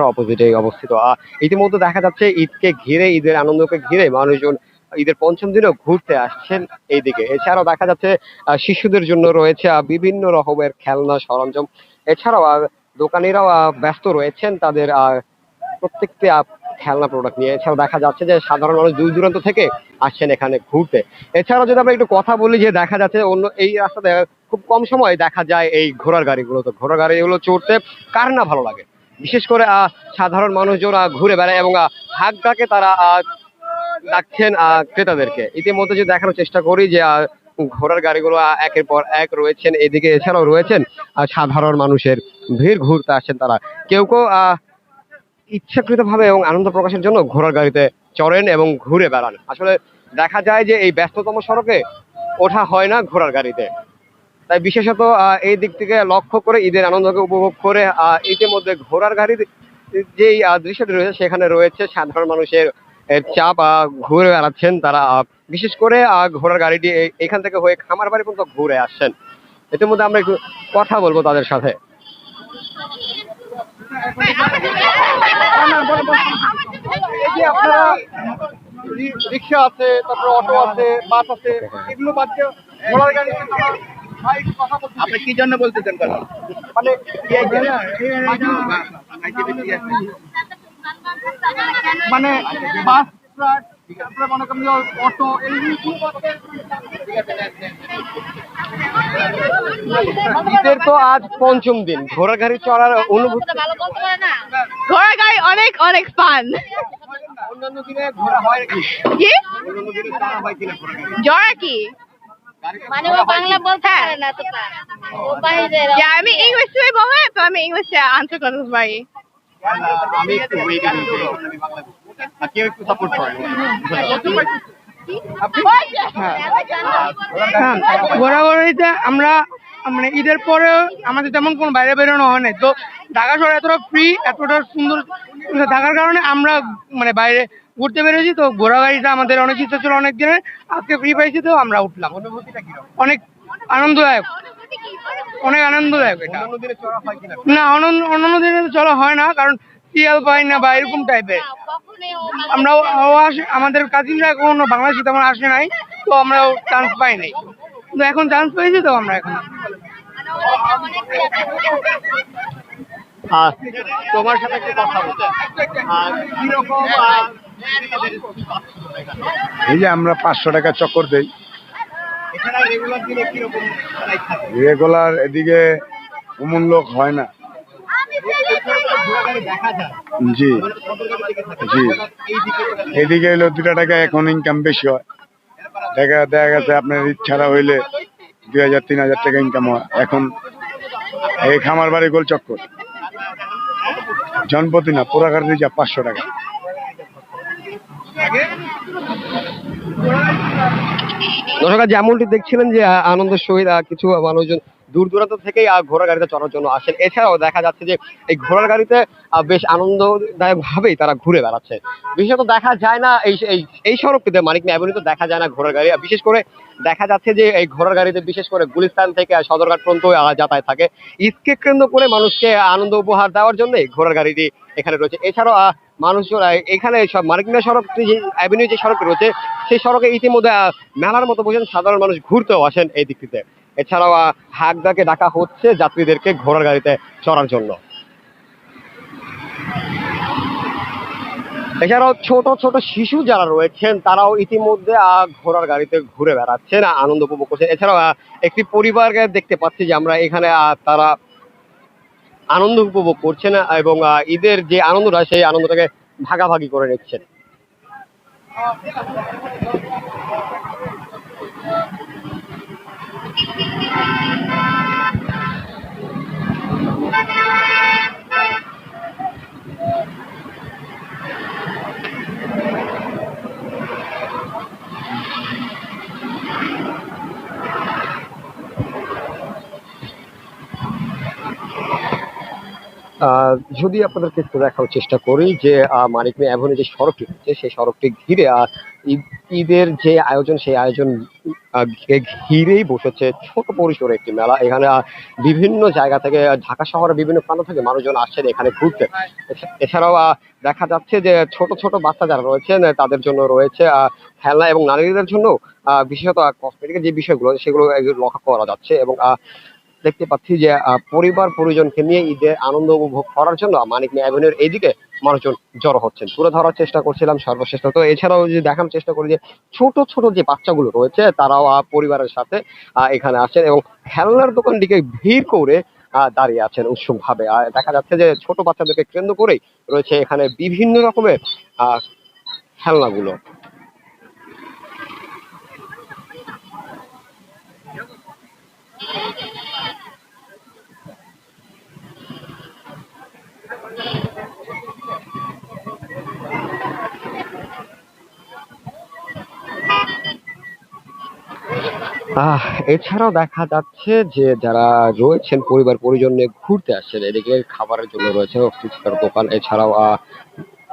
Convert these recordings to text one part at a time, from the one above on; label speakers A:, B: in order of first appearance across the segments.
A: অপোজিটে অবস্থিত। ইতিমধ্যে দেখা যাচ্ছে ঈদকে ঘিরে, ঈদের আনন্দকে ঘিরে মানুষজন ঈদের পঞ্চম দিনেও ঘুরতে আসছেন এইদিকে। এছাড়াও দেখা যাচ্ছে শিশুদের জন্য রয়েছে বিভিন্ন রকমের খেলনা, সরঞ্জাম। এছাড়াও দোকানিরাও ব্যস্ত রয়েছেন তাদের প্রত্যেকটি খেলনা প্রোডাক্ট নিয়ে। এছাড়াও দেখা যাচ্ছে যে সাধারণ মানুষ দূর দূরান্ত থেকে আসছেন এখানে ঘুরতে। এছাড়াও যদি আমরা একটু কথা বলি যে দেখা যাচ্ছে অন্য এই রাস্তাতে খুব কম সময় দেখা যায় এই ঘোড়ার গাড়িগুলো। তো ঘোড়ার গাড়িগুলো চড়তে কার না ভালো লাগে? বিশেষ করে সাধারণ মানুষজন ঘুরে বেড়ায় এবং হাক ডাকে তারা ডাকছেন ক্রেতাদেরকে। ইতিমধ্যে যে দেখানোর চেষ্টা করি যে ঘোড়ার গাড়িগুলো একের পর এক রয়েছেন, এদিকে এছাড়াও রয়েছেন সাধারণ মানুষের ভিড় ঘুরতে আসছেন তারা। কেউ কেউ ইচ্ছাকৃতভাবে এবং আনন্দ প্রকাশের জন্য ঘোড়ার গাড়িতে চড়েন এবং ঘুরে বেড়ান। আসলে দেখা যায় যে, এই ব্যস্ততম সড়কে ওঠা হয় না ঘোড়ার গাড়িতে। তাই বিশেষত এই দিক থেকে লক্ষ্য করে ঈদের আনন্দকে উপভোগ করে ইতিমধ্যে ঘোড়ার গাড়ির যেই দৃশ্যটি রয়েছে, সেখানে রয়েছে সাধারণ মানুষের চাপ ঘুরে বেড়াচ্ছেন তারা বিশেষ করে ঘোড়ার গাড়িটি এখান থেকে হয়ে খামার বাড়ি পর্যন্ত ঘুরে আসছেন। ইতিমধ্যে আমরা একটু কথা বলব তাদের সাথে।
B: রিক্সা আছে, তারপর অটো আছে, বাস আছে, এগুলো বাদ দিয়ে ঘোড়ার গাড়ি
C: আপনি কি জন্য বলতেছেন কথা?
B: মানে মানে বাস ট্রাক তারপরে মনে করেন অটো দিয়ে
A: ঈদের তো আজ পঞ্চম দিন। ঘোড়ার গাড়ি চড়ার অনুভূতি
D: ঘোড়া গাড়ি অনেক অনেক ফান
A: অন্যান্য দিনে ঘোরা হয়
D: কি? কি?
E: মানে ও বাংলা বলতে পারে না তো ও বাইরে
D: যে আমি ইংলিশ বলে তো আমি ইংলিশে আনসার করতে পারি।
A: আমি একটু ওয়েট বাংলা আর কেউ একটু সাপোর্ট করেন
F: হ্যাঁ ঘোরাঘুরিতে আমরা মানে ঈদের পরে আমাদের তেমন কোনো বাইরে বেরোনো হয় না তো ঢাকা শহর এতটা ফ্রি এতটা সুন্দর থাকার কারণে আমরা মানে বাইরে ঘুরতে বেরোছি তো ঘোরা গাড়িটা আমাদের অনেক ইচ্ছা ছিল অনেক দিনের আজকে ফ্রি পাইছি তো আমরা উঠলাম। অনেক আনন্দদায়ক। অনেক আনন্দদায়ক এটা।
A: হয়
F: না অন্য অন্যান্য দিনে চলা হয় না কারণ সিএল পাই না বা এরকম টাইপের আসে আমাদের কাজিনরা এখনও বাংলাদেশে তেমন আসে নাই তো আমরা চান্স পাই নাই। কিন্তু এখন চান্স পেয়েছি তো আমরা এখন।
A: আর তোমার সাথে একটু কথা বলতে। আর কীরকম
G: এই যে আমরা পাঁচশো টাকা চক্কর দেই।
A: রেগুলার
G: এদিকে অমন লোক হয় না। জি। জি। এদিকে এলো দুটা টাকা এখন ইনকাম বেশি হয়। দেখা দেখা গেছে আপনার ছাড়া হইলে দুই হাজার, তিন হাজার টাকা ইনকাম হয়। এখন এই খামার বাড়ি গোল চক্কর। জনপতি না পোড়াঘাট দিয়ে পাঁচশো টাকা।
A: দর্শক যেমনটি দেখছিলেন যে আনন্দের সহিত কিছু মানুষজন দূর দূরান্ত থেকেই আহ, ঘোড়া গাড়িতে চড়ার জন্য আসেন। এছাড়াও দেখা যাচ্ছে যে এই ঘোড়ার গাড়িতে বেশ আনন্দদায়ক ভাবেই তারা ঘুরে বেড়াচ্ছে। বিশেষত দেখা যায় না এই এই সড়কটিতে মানিক অ্যাভিনিউতে দেখা যায় না ঘোড়ার গাড়ি। বিশেষ করে দেখা যাচ্ছে যে এই ঘোড়ার গাড়িতে বিশেষ করে গুলিস্তান থেকে সদরঘাট পর্যন্ত যাতায়াত থাকে। ঈদকে কেন্দ্র করে মানুষকে আনন্দ উপহার দেওয়ার জন্য ঘোড়ার গাড়িটি এখানে রয়েছে। এছাড়াও মানুষজন এখানে সব মার্কিনা সড়ক যে অ্যাভিনিউ যে সড়ক রয়েছে, সেই সড়কে ইতিমধ্যে মেলার মতো বসেন, সাধারণ মানুষ ঘুরতেও আসেন এই দিকটিতে। এছাড়াও হাকদাকে ডাকা হচ্ছে যাত্রীদেরকে ঘোড়ার গাড়িতে চড়ার জন্য। এছাড়াও, ছোট ছোট শিশু যারা রয়েছেন, তারাও ইতিমধ্যে ঘোড়ার গাড়িতে ঘুরে বেড়াচ্ছেন আনন্দ উপভোগ করছেন। এছাড়াও একটি পরিবারকে দেখতে পাচ্ছি যে আমরা এখানে তারা আনন্দ উপভোগ করছেন এবং ঈদের যে আনন্দটা সেই আনন্দটাকে ভাগাভাগি করে নিচ্ছেন Thank you. যদি আপনাদেরকে একটু দেখার চেষ্টা করি যে মানিক মিয়া অ্যাভিনিউ যে সড়কটি রয়েছে সেই সড়কটি ঘিরে ঈদের যে আয়োজন, সেই আয়োজন ঘিরেই বসেছে ছোট পরিসরে একটি মেলা। এখানে বিভিন্ন জায়গা থেকে, ঢাকা শহরের বিভিন্ন প্রান্ত থেকে মানুষজন আসছেন এখানে ঘুরতে। এছাড়াও দেখা যাচ্ছে যে ছোট ছোট বাচ্চা যারা রয়েছেন তাদের জন্য রয়েছে খেলনা এবং নারীদের জন্য বিশেষত কসমেটিকের যে বিষয়গুলো, সেগুলো লক্ষ্য করা যাচ্ছে এবং দেখতে পাচ্ছি যে পরিবার পরিজনকে নিয়ে ঈদের আনন্দ উপভোগ করার জন্য মানিক মিয়া অ্যাভিনিউর এইদিকে মানুষজন জড়ো হচ্ছেন। তুলে ধরার চেষ্টা করছিলাম সর্বশেষ তো এছাড়াও যদি দেখানোর চেষ্টা করি যে, ছোট ছোট যে বাচ্চাগুলো রয়েছে, তারাও পরিবারের সাথে এখানে আসেন এবং খেলনার দোকানটিকে ভিড় করে দাঁড়িয়ে আছেন উৎসুক ভাবে আর দেখা যাচ্ছে যে, ছোট বাচ্চাদেরকে কেন্দ্র করেই রয়েছে এখানে বিভিন্ন রকমের খেলনাগুলো। আহ, এছাড়াও দেখা যাচ্ছে যে যারা রয়েছেন পরিবার পরিজন নিয়ে ঘুরতে আসছেন, এদিকে খাবারের জন্য রয়েছে ফুচকার দোকান, এছাড়াও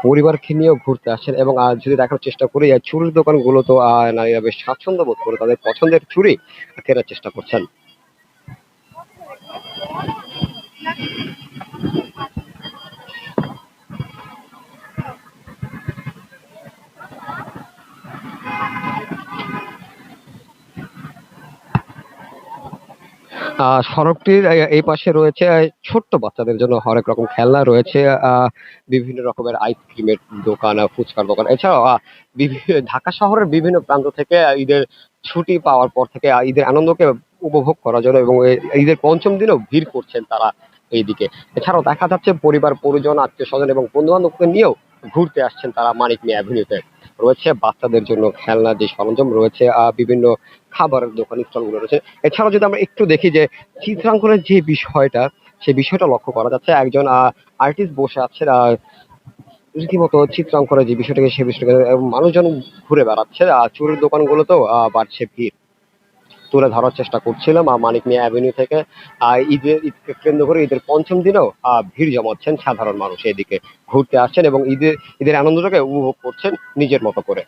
A: পরিবারকে নিয়েও ঘুরতে আসছেন এবং যদি দেখার চেষ্টা করি চুরির দোকানগুলো তো নারীরা বেশ স্বাচ্ছন্দ্য বোধ করে তাদের পছন্দের চুরি কেনার চেষ্টা করছেন। আহ সড়কটির এই- পাশে রয়েছে ছোট্ট বাচ্চাদের জন্য হরেক রকম খেলনা রয়েছে আহ, বিভিন্ন রকমের আইসক্রিমের দোকান ফুচকার দোকান। এছাড়াও ঢাকা শহরের বিভিন্ন প্রান্ত থেকে ঈদের ছুটি পাওয়ার পর থেকে ঈদের আনন্দকে উপভোগ করার জন্য এবং ঈদের পঞ্চম দিনেও ভিড় করছেন তারা এইদিকে। এছাড়াও দেখা যাচ্ছে পরিবার পরিজন আত্মীয় স্বজন এবং বন্ধু বান্ধবকে নিয়েও ঘুরতে আসছেন তারা মানিক মিয়া অ্যাভিনিউতে। রয়েছে। বাচ্চাদের জন্য খেলনা যে সরঞ্জাম রয়েছে বিভিন্ন খাবারের দোকান স্টলগুলো রয়েছে। এছাড়াও যদি আমরা একটু দেখি যে চিত্রাঙ্কনের যে বিষয়টা সেই বিষয়টা লক্ষ্য করা যাচ্ছে। একজন আর্টিস্ট বসে আছে রীতিমতো চিত্রাঙ্কনের যে বিষয়টাকে সেই বিষয়টাকে মানুষজন ঘুরে বেড়াচ্ছে। চুরির দোকানগুলোতেও বাড়ছে ভিড়। তুলে ধরার চেষ্টা করছিলাম। আর মানিক মিয়া অ্যাভিনিউ থেকে ঈদের ঈদকে কেন্দ্র করে ঈদের পঞ্চম দিনেও ভিড় জমাচ্ছেন সাধারণ মানুষ এদিকে। ঘুরতে আসছেন এবং ঈদের ঈদের আনন্দটাকে উপভোগ করছেন নিজের মতো করে।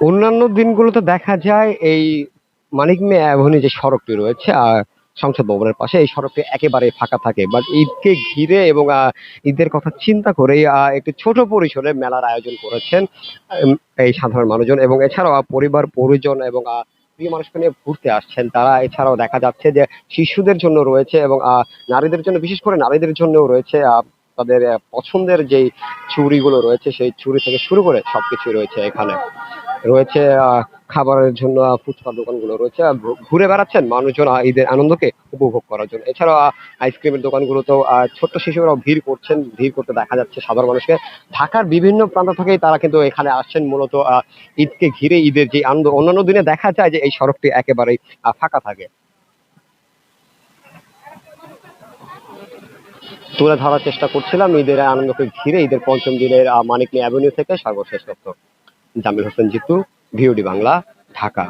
A: অন্যান্য দিনগুলোতে দেখা যায় এই মানিক মিয়া অ্যাভিনিউ যে সড়কটি রয়েছে আর সংসদ ভবনের পাশে, এই সড়কটি একেবারে ফাঁকা থাকে। বাট ঈদকে ঘিরে এবং ঈদের কথা চিন্তা করে একটি ছোট পরিসরে মেলার আয়োজন করেছেন এই সাধারণ মানুষজন এবং এছাড়াও পরিবার, পরিজন এবং প্রিয় মানুষকে নিয়ে ঘুরতে আসছেন। তারা এছাড়াও দেখা যাচ্ছে যে শিশুদের জন্য রয়েছে এবং নারীদের জন্য, বিশেষ করে নারীদের জন্যও রয়েছে তাদের পছন্দের যেই চুড়িগুলো রয়েছে, সেই চুরি থেকে শুরু করে সবকিছু রয়েছে এখানে। রয়েছে খাবারের জন্য ফুচকার দোকানগুলো রয়েছে। ঘুরে বেড়াচ্ছেন মানুষজন ঈদের আনন্দকে উপভোগ করার জন্য। এছাড়াও আইসক্রিমের দোকানগুলোতেও ছোট্ট শিশুরাও ভিড় করছেন, ভিড় করতে দেখা যাচ্ছে সাধারণ মানুষকে। ঢাকার বিভিন্ন প্রান্ত থেকেই তারা কিন্তু এখানে আসছেন, মূলত ঈদকে ঘিরে ঈদের যে আনন্দ। অন্যান্য দিনে দেখা যায় যে এই সড়কটি একেবারেই ফাঁকা থাকে। তুলে ধরার চেষ্টা করছিলাম ঈদের আনন্দকে ঘিরে, ঈদের পঞ্চম দিনের মানিক অ্যাভিনিউ থেকে সর্বশেষ তথ্য। জামিল হোসেন জিতু ভিওডি বাংলা ঢাকা।